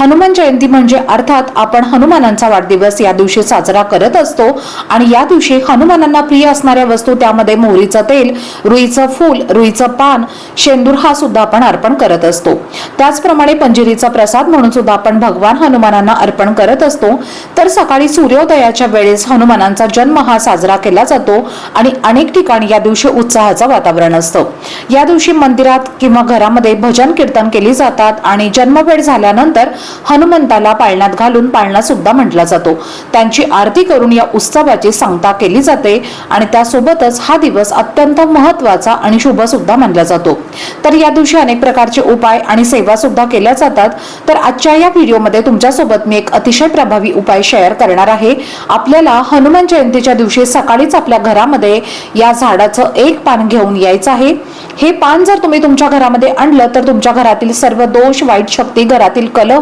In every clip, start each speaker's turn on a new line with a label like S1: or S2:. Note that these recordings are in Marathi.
S1: हनुमान जयंती म्हणजे अर्थात आपण हनुमानांचा वाढदिवस या दिवशी साजरा करत असतो आणि या दिवशी हनुमानांना प्रिय असणाऱ्या वस्तू त्यामध्ये मोहरीचं तेल रुईचं फूल रुईचं पान शेंदूर हा सुद्धा आपण अर्पण करत असतो. त्याचप्रमाणे पंजिरीचा प्रसाद म्हणून सुद्धा आपण भगवान हनुमानांना अर्पण करत असतो. तर सकाळी सूर्योदयाच्या वेळेस हनुमानांचा जन्म हा साजरा केला जातो आणि अनेक ठिकाणी या दिवशी उत्साहाचं वातावरण असतं. या दिवशी मंदिरात किंवा घरामध्ये भजन कीर्तन केली जातात आणि जन्मवेळ झाल्यानंतर हनुमंताला पाळण्यात घालून पाळणा सुद्धा म्हटला जातो. त्यांची आरती करून या उत्सवाची सांगता केली जाते आणि त्यासोबतच हा दिवस अत्यंत महत्त्वाचा आणि शुभ सुद्धा मानला जातो. तर या दिवशी अनेक प्रकारचे उपाय आणि सेवा सुद्धा केल्या जातात. तर आजच्या या व्हिडिओमध्ये तुमच्यासोबत मी एक अतिशय प्रभावी उपाय शेअर करणार आहे. आपल्याला हनुमान जयंतीच्या दिवशी सकाळीच आपल्या घरामध्ये या झाडाचं एक पान घेऊन यायचं आहे. हे पान जर तुम्ही तुमच्या घरामध्ये आणलं तर तुमच्या घरातील सर्व दोष वाईट शक्ती घरातील कलह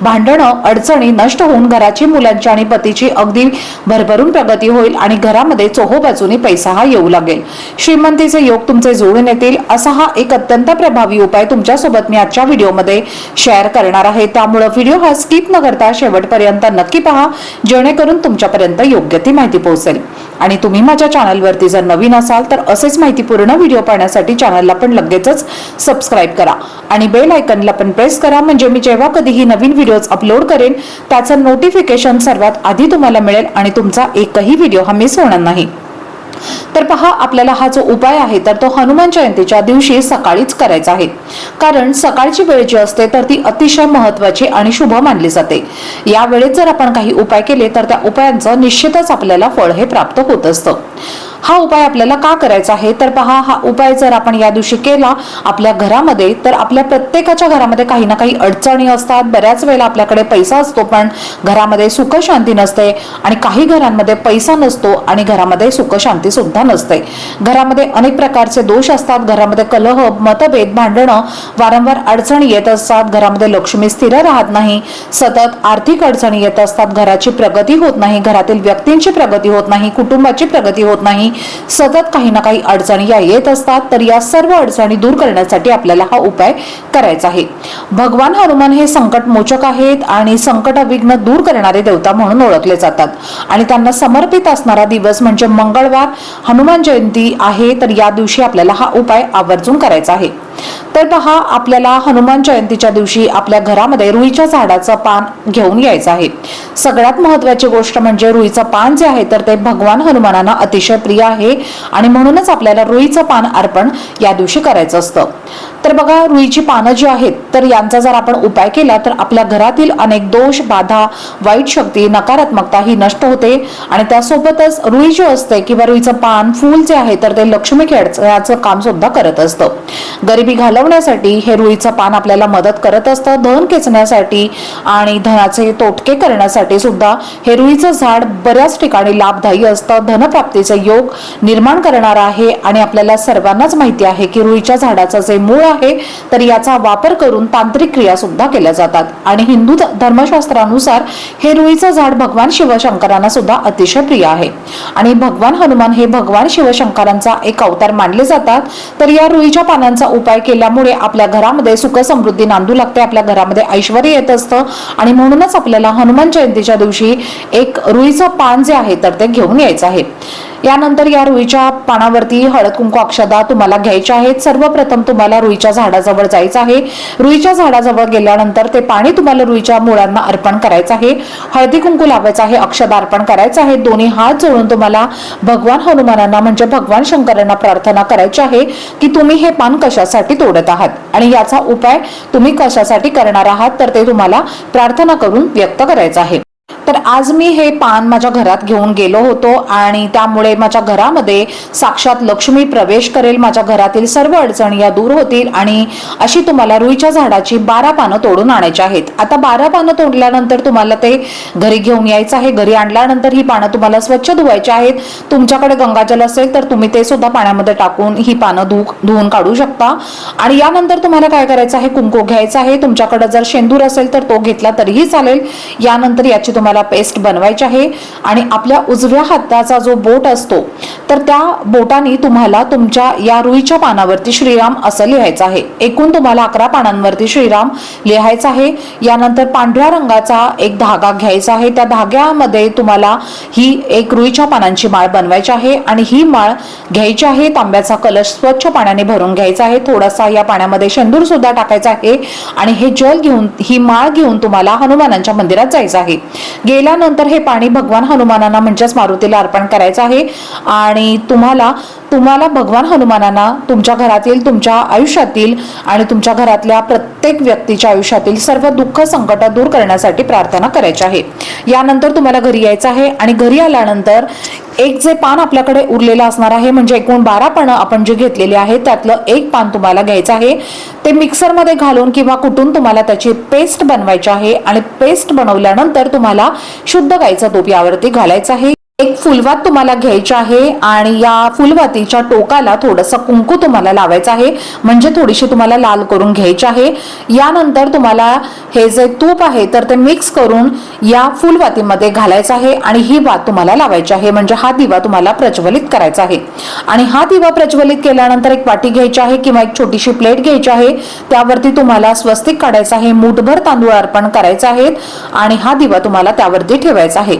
S1: भांडणं अडचणी नष्ट होऊन घराची मुलांची आणि पतीची अगदी भरभरून प्रगती होईल आणि घरामध्ये चोहोबाजूनी पैसा हा येऊ लागेल. श्रीमंतीचे योग तुमचे जोडून येतील असा हा एक अत्यंत प्रभावी उपाय तुमच्यासोबत मी आजच्या व्हिडिओमध्ये शेअर करणार आहे. त्यामुळे व्हिडिओ हा स्किप न करता शेवटपर्यंत नक्की पहा जेणेकरून तुमच्यापर्यंत योग्य ती माहिती पोहोचेल. आणि तुम्ही माझ्या चॅनलवरती जर नवीन असाल तर असेच माहितीपूर्ण व्हिडिओ पाहण्यासाठी चॅनलला पण लगेचच सबस्क्राईब करा. आणि बेल आयकनला पण प्रेस करा म्हणजे मी जेव्हा कधीही नवीन व्हिडिओज अपलोड करेन त्याचं नोटिफिकेशन सर्वात आधी तुम्हाला मिळेल आणि तुमचा एकही व्हिडिओ हा मिस होणार नाही. तर पहा आपल्याला हा जो उपाय आहे तर तो हनुमान जयंतीच्या दिवशी सकाळीच करायचा आहे. कारण सकाळची वेळ जी असते तर ती अतिशय महत्वाची आणि शुभ मानली जाते. या वेळेत जर आपण काही उपाय केले तर त्या उपायांचं निश्चितच आपल्याला फळ हे प्राप्त होत असतं. हा उपाय आपल्याला का करायचा आहे? तर पहा हा उपाय जर आपण या दिवशी केला आपल्या घरामध्ये तर आपल्या प्रत्येकाच्या घरामध्ये काही ना काही अडचणी असतात. बऱ्याच वेळेला आपल्याकडे पैसा असतो पण घरामध्ये सुख शांती नसते आणि काही घरांमध्ये पैसा नसतो आणि घरामध्ये सुख शांती सुद्धा नसते. घरामध्ये अनेक प्रकारचे दोष असतात. घरामध्ये कलह मतभेद भांडणं वारंवार अडचणी येत असतात. घरामध्ये लक्ष्मी स्थिर राहत नाही. सतत आर्थिक अडचणी येत असतात. घराची प्रगती होत नाही. घरातील व्यक्तींची प्रगती होत नाही. कुटुंबाची प्रगती होत नाही. सतत काही ना काही अडचणी या येत असतात तर या सर्व अडचणी दूर करण्यासाठी आपल्याला हा उपाय करायचा आहे. भगवान हनुमान हे संकट मोचक आहेत आणि संकट विघ्न दूर करणारे देवता म्हणून ओळखले जातात. आणि त्यांना समर्पित असणारा दिवस म्हणजे मंगळवार हनुमान जयंती आहे तर या दिवशी आपल्याला हा उपाय आवर्जून करायचा आहे. तर पहा आपल्याला हनुमान जयंतीच्या दिवशी आपल्या घरामध्ये रुईच्या झाडाचं पान घेऊन यायचं आहे. सगळ्यात महत्वाची गोष्ट म्हणजे रुईचं पान जे आहे तर ते भगवान हनुमानांना अतिशय प्रिय आहे आणि म्हणूनच आपल्याला रुईचं पान अर्पण या दिवशी करायचं असतं. तर बघा रुईची पानं जी आहेत तर यांचा जर आपण उपाय केला तर आपल्या घरातील अनेक दोष बाधा वाईट शक्ती नकारात्मकता ही नष्ट होते. आणि त्यासोबतच रुई जी असते किंवा रुईचं पान फूल जे आहे तर ते लक्ष्मी खेळाचं काम सुद्धा करत असतं. गरिबी घालवण्यासाठी हे रुईचं पान आपल्याला मदत करत असतं. धन खेचण्यासाठी आणि धनाचे तोटके करण्यासाठी सुद्धा हे रुईचं झाड बऱ्याच ठिकाणी लाभदायी असतं. धनप्राप्तीचा योग निर्माण करणार आहे आणि आपल्याला सर्वांनाच माहिती आहे की रुईच्या झाडाचं जे मूळ आहे तर याचा वापर करून तांत्रिक क्रिया सुद्धा केल्या जातात. आणि हिंदू धर्मशास्त्रानुसार हे रुईचं झाड भगवान शिवशंकरांना सुद्धा अतिशय प्रिय आहे. आणि भगवान हनुमान हे भगवान शिवशंकरांचा एक अवतार मानले जातात. तर या रुईच्या पानांचा उपाय केल्यामुळे आपल्या घरामध्ये सुख समृद्धी नांदू लागते आपल्या घरामध्ये ऐश्वर येत असतं. आणि म्हणूनच आपल्याला हनुमान जयंतीच्या दिवशी एक रुईचं पान जे आहे तर ते घेऊन यायचं आहे. यानंतर या रुईच्या पानावरती हळद कुंकू अक्षदा तुम्हाला घ्यायच्या आहेत. सर्वप्रथम तुम्हाला रुईच्या झाडाजवळ जायचं आहे. रुईच्या झाडाजवळ गेल्यानंतर ते पाणी तुम्हाला रुईच्या मुळांना अर्पण करायचं आहे. हळदी कुंकू लावायचं आहे अक्षदा अर्पण करायचं आहे. दोन्ही हात जोडून तुम्हाला भगवान हनुमानांना म्हणजे भगवान शंकरांना प्रार्थना करायची आहे की तुम्ही हे पान कशासाठी तोडत आहात? आणि याचा उपाय तुम्ही कशासाठी करणार आहात? तर ते तुम्हाला प्रार्थना करून व्यक्त करायचं आहे. तर आज मी हे पान माझ्या घरात घेऊन गेलो होतो आणि त्यामुळे माझ्या घरामध्ये साक्षात लक्ष्मी प्रवेश करेल माझ्या घरातील सर्व अडचणी या दूर होतील आणि अशी तुम्हाला रुईच्या झाडाची बारा पानं तोडून आणायची आहेत. आता बारा पानं तोडल्यानंतर तुम्हाला ते घरी घेऊन यायचं आहे. घरी आणल्यानंतर ही पानं तुम्हाला स्वच्छ धुवायची आहेत. तुमच्याकडे गंगाजल असेल तर तुम्ही ते सुद्धा पाण्यामध्ये टाकून ही पानं धु धुवून काढू शकता. आणि यानंतर तुम्हाला काय करायचं आहे? कुंकू घ्यायचा आहे. तुमच्याकडे जर शेंदूर असेल तर तो घेतला तरीही चालेल. यानंतर याची तुम्हाला पेस्ट बनवायची आहे आणि आपल्या उजव्या हाताचा जो बोट असतो तर त्या बोटाने तुम्हाला तुमच्या या रुईच्या पानावरती श्रीराम असं लिहायचं आहे. एकूण तुम्हाला अकरा पानांवरती श्रीराम लिहायचा आहे. यानंतर पांढऱ्या रंगाचा एक धागा घ्यायचा आहे. त्या धाग्यामध्ये तुम्हाला ही एक रुईच्या पानांची माळ बनवायची आहे आणि ही माळ घ्यायची आहे. तांब्याचा कलश स्वच्छ पाण्याने भरून घ्यायचा आहे. थोडासा या पाण्यामध्ये शेंदूर सुद्धा टाकायचा आहे आणि हे जल घेऊन ही माळ घेऊन तुम्हाला हनुमानांच्या मंदिरात जायचं आहे. गेल्यानंतर हे पाणी भगवान हनुमानांना म्हणजेच मारुतीला अर्पण करायचं आहे. आणि तुम्हाला तुम्हाला भगवान हनुमानांना तुमच्या घरातील तुमच्या आयुष्यातील आणि तुमच्या घरातल्या प्रत्येक व्यक्तीच्या आयुष्यातील सर्व दुःख संकट दूर करण्यासाठी प्रार्थना करायची आहे. यानंतर तुम्हाला घरी यायचं आहे आणि घरी आल्यानंतर एक जे पान आपल्याकडे उरलेलं असणार आहे म्हणजे एकूण बारा पानं आपण जे घेतलेले आहेत त्यातलं एक पान तुम्हाला घ्यायचं आहे. ते मिक्सरमध्ये घालून किंवा कुटून तुम्हाला त्याची पेस्ट बनवायची आहे आणि पेस्ट बनवल्यानंतर तुम्हाला शुद्ध गाईचं तूप यावरती घालायचं आहे. एक फुलवात तुम्हाला घ्यायची आहे आणि या फुलवातीच्या टोकाला थोडंसं कुंकू तुम्हाला लावायचं आहे. म्हणजे थोडीशी तुम्हाला लाल करून घ्यायची आहे. यानंतर तुम्हाला हे जे तूप आहे तर ते मिक्स करून या फुलवातीमध्ये घालायचं आहे आणि ही वात तुम्हाला लावायची आहे. म्हणजे हा दिवा तुम्हाला प्रज्वलित करायचा आहे. आणि हा दिवा प्रज्वलित केल्यानंतर एक वाटी घ्यायची आहे किंवा एक छोटीशी प्लेट घ्यायची आहे. त्यावरती तुम्हाला स्वस्तिक काढायचं आहे. मूठभर तांदूळ अर्पण करायचं आहे आणि हा दिवा तुम्हाला त्यावरती ठेवायचा आहे.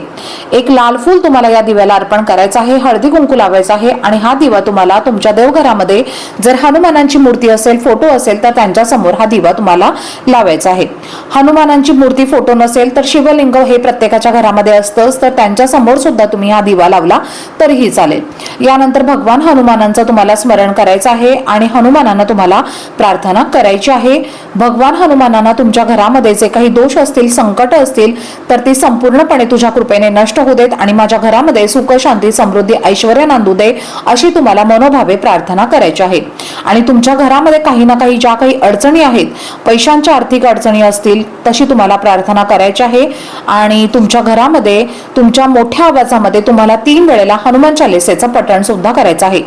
S1: एक लाल फूल तुम्हाला या दिव्याला अर्पण करायचं आहे. हळदी कुंकू लावायचा आहे आणि हा दिवा तुम्हाला तुमच्या देवघरामध्ये जर हनुमानांची मूर्ती असेल फोटो असेल तर त्यांच्यासमोर हा दिवा तुम्हाला लावायचा आहे. हनुमानांची मूर्ती फोटो नसेल तर शिवलिंग हे प्रत्येकाच्या घरामध्ये असतंच तर त्यांच्यासमोर सुद्धा तुम्ही हा दिवा लावला तरीही चालेल. यानंतर भगवान हनुमानांचं तुम्हाला स्मरण करायचं आहे आणि हनुमानांना तुम्हाला प्रार्थना करायची आहे. भगवान हनुमानांना तुमच्या घरामध्ये जे काही दोष असतील संकट असतील तर ते संपूर्णपणे तुझ्या कृपेने नष्ट होऊ देत आणि माझ्या घरामध्ये सुख शांती समृद्धी ऐश्वर नांदू दे अशी तुम्हाला मनोभावे प्रार्थना करायची आहे. आणि तुमच्या घरामध्ये काही ना काही ज्या काही अडचणी आहेत पैशांच्या आर्थिक अडचणी असतील तशी तुम्हाला प्रार्थना करायची आहे. आणि तुमच्या घरामध्ये तुमच्या मोठ्या आवाजामध्ये तुम्हाला तीन वेळेला हनुमान चालिसेचं पठण सुद्धा करायचं आहे.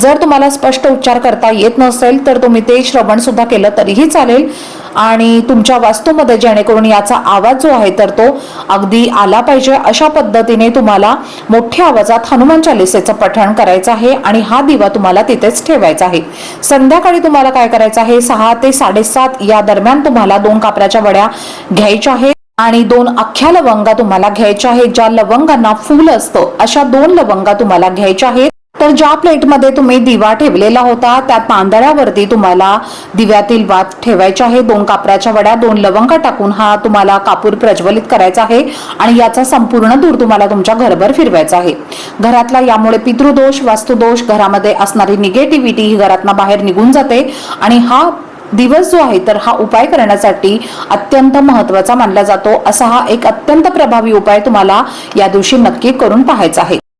S1: जर तुम्हाला स्पष्ट उच्चार करता येत नसेल तर तुम्ही ते श्रवण सुद्धा केलं तरीही चालेल. आणि तुमच्या वास्तूमध्ये जेणेकरून याचा आवाज जो आहे तर तो अगदी आला पाहिजे अशा पद्धतीने तुम्हाला मोठ्या आवाजात हनुमान चालिसेचं पठण करायचं आहे आणि हा दिवा तुम्हाला तिथेच ठेवायचा आहे. संध्याकाळी तुम्हाला काय करायचं आहे? सहा ते साडेसात या दरम्यान तुम्हाला दोन कापराच्या वड्या घ्यायच्या आहेत आणि दोन अख्ख्या लवंगा तुम्हाला घ्यायच्या आहेत. ज्या लवंगांना फूल असतं अशा दोन लवंगा तुम्हाला घ्यायच्या आहेत. तर ज्या प्लेटमध्ये तुम्ही दिवा ठेवलेला होता त्या तांदळावरती तुम्हाला दिव्यातील वात ठेवायचे आहे. दोन कापराच्या वड्या दोन लवंगा टाकून हा तुम्हाला कापूर प्रज्वलित करायचा आहे आणि याचा संपूर्ण दूर तुम्हाला तुमच्या घरभर फिरवायचा आहे. घरातला यामुळे पितृदोष वास्तुदोष घरामध्ये असणारी निगेटिव्हिटी ही घरातनं बाहेर निघून जाते आणि हा दिवस जो आहे तर हा उपाय करण्यासाठी अत्यंत महत्त्वाचा मानला जातो. असा हा एक अत्यंत प्रभावी उपाय तुम्हाला या दिवशी नक्की करून पाहायचा आहे.